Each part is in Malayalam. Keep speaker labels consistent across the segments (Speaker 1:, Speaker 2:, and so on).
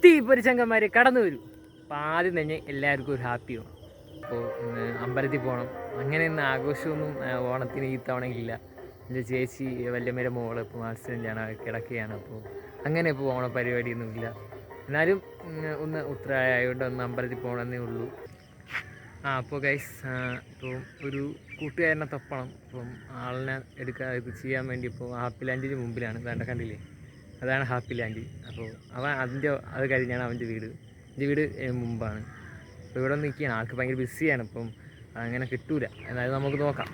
Speaker 1: കുത്തി പൊരിച്ചങ്കന്മാർ കടന്നു വരും. അപ്പം ആദ്യം തന്നെ എല്ലാവർക്കും ഒരു ഹാപ്പി വേണം. അപ്പോൾ അമ്പലത്തിൽ പോകണം. അങ്ങനെ ഇന്ന് ആഘോഷമൊന്നും ഓണത്തിന് ഈ തവണ ഇല്ല എന്റെ ചേച്ചി വല്യമ്മയുടെ മോൾ ഇപ്പോൾ ആക്സിഡന്റാണ് കിടക്കുകയാണ്. അപ്പോൾ അങ്ങനെ ഇപ്പോൾ ഓണ പരിപാടിയൊന്നും ഇല്ല എന്നാലും ഒന്ന് ഉത്തരായതുകൊണ്ട് ഒന്ന് അമ്പലത്തിൽ പോകണമെന്നേ ഉള്ളൂ. ആ അപ്പോൾ ഗൈസ് ഇപ്പോൾ ഒരു കൂട്ടുകാരനെ തപ്പണം. അപ്പം ആളിനെ എടുക്കാൻ ഇത് ചെയ്യാൻ വേണ്ടി ഇപ്പോൾ ഹാപ്പി ലാൻഡിന് മുമ്പിലാണ്. വേണ്ട കണ്ടില്ലേ? അതാണ് ഹാപ്പി ലാൻഡ് അപ്പോൾ അവൻ അതിന്റെ അത് കഴിഞ്ഞാണ് അവന്റെ വീട്. എന്റെ വീട് മുമ്പാണ്. അപ്പോൾ ഇവിടെ നിൽക്കുകയാണ്. ആൾക്ക് ഭയങ്കര ബിസിയാണ്. അപ്പം അങ്ങനെ കിട്ടൂല. എന്നാലും നമുക്ക് നോക്കാം.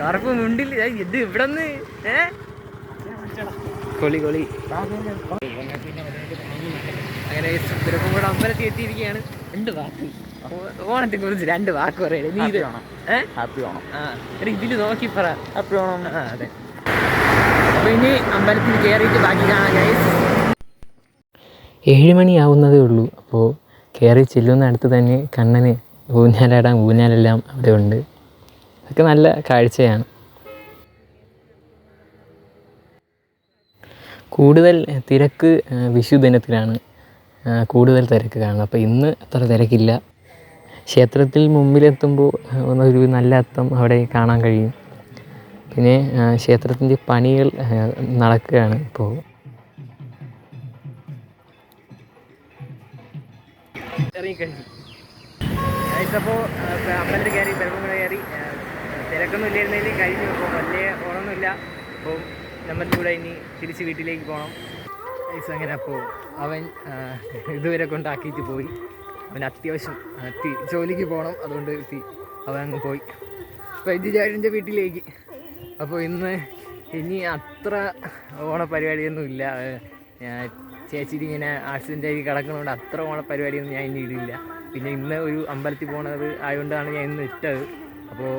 Speaker 1: കറുപ്പ് മുണ്ടില്ല. ഇത് ഇവിടെ നിന്ന് ഏ? കൊളി കൊളി. അങ്ങനെ കൂടെ അമ്പലത്തിൽ എത്തിയിരിക്കുകയാണ്. രണ്ട് വാക്ക്. ഓണത്തെ കുറിച്ച് രണ്ട് വാക്ക് പറയണേ. നീ ഇത്
Speaker 2: ഹാപ്പി ഓണം.
Speaker 1: ഇതിൽ നോക്കി പറ.
Speaker 2: ഹാപ്പി ഓണം.
Speaker 1: ആ അതെ. അപ്പൊ ഇനി അമ്പലത്തിൽ കയറിയിട്ട് ബാക്കി കാണാം ഗൈസ് ഏഴ് മണിയാവുന്നതേ ഉള്ളൂ. അപ്പോൾ കയറി ചെല്ലുന്ന അടുത്ത് തന്നെ കണ്ണന് ഊഞ്ഞാലാടാൻ ഊഞ്ഞാലെല്ലാം അവിടെ ഉണ്ട്. അതൊക്കെ നല്ല കാഴ്ചയാണ്. കൂടുതൽ തിരക്ക് വിഷു ദിനത്തിലാണ് കൂടുതൽ തിരക്ക് കാണുന്നത്. അപ്പോൾ ഇന്ന് അത്ര തിരക്കില്ല. ക്ഷേത്രത്തിൽ മുമ്പിലെത്തുമ്പോൾ ഒരു നല്ല അത്തം അവിടെ കാണാൻ കഴിയും. പിന്നെ ക്ഷേത്രത്തിന്റെ പണികൾ നടക്കുകയാണ് ഇപ്പോൾ. അപ്പോൾ അപ്പോൾ അപ്പോൾ കൂടെ ഇനി തിരിച്ച് വീട്ടിലേക്ക് പോകണം. അങ്ങനെ അപ്പോൾ അവൻ ഇതുവരെ കൊണ്ടാക്കിയിട്ട് പോയി. അവൻ അത്യാവശ്യം ജോലിക്ക് പോകണം അതുകൊണ്ട് എത്തി അവൻ അങ്ങ് പോയി. വൈദ്യുചാരന്റെ വീട്ടിലേക്ക്. അപ്പോൾ ഇന്ന് ഇനി അത്ര ഓണ പരിപാടിയൊന്നും ഇല്ല. ഏഹ് ഞാൻ ചേച്ചി ഇങ്ങനെ ആക്സിഡന്റ് ആയി കിടക്കുന്നതുകൊണ്ട് അത്ര ഓണ പരിപാടിയൊന്നും ഞാൻ ഇനി ഇടില്ല. പിന്നെ ഇന്ന് ഒരു അമ്പലത്തിൽ പോണത് ആയതുകൊണ്ടാണ് ഞാൻ ഇന്ന് ഇട്ടത്. അപ്പോൾ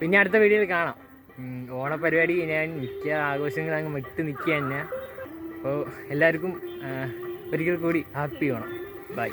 Speaker 1: പിന്നെ അടുത്ത വീഡിയോയിൽ കാണാം. ഓണപരിപാടി ഓണ പരിപാടി ഞാൻ മിക്ക ആഘോഷങ്ങൾ അങ്ങ് വിട്ട് നിൽക്കുക തന്നെ അപ്പോൾ എല്ലാവർക്കും ഒരിക്കൽ കൂടി ഹാപ്പി ഓണം. বাই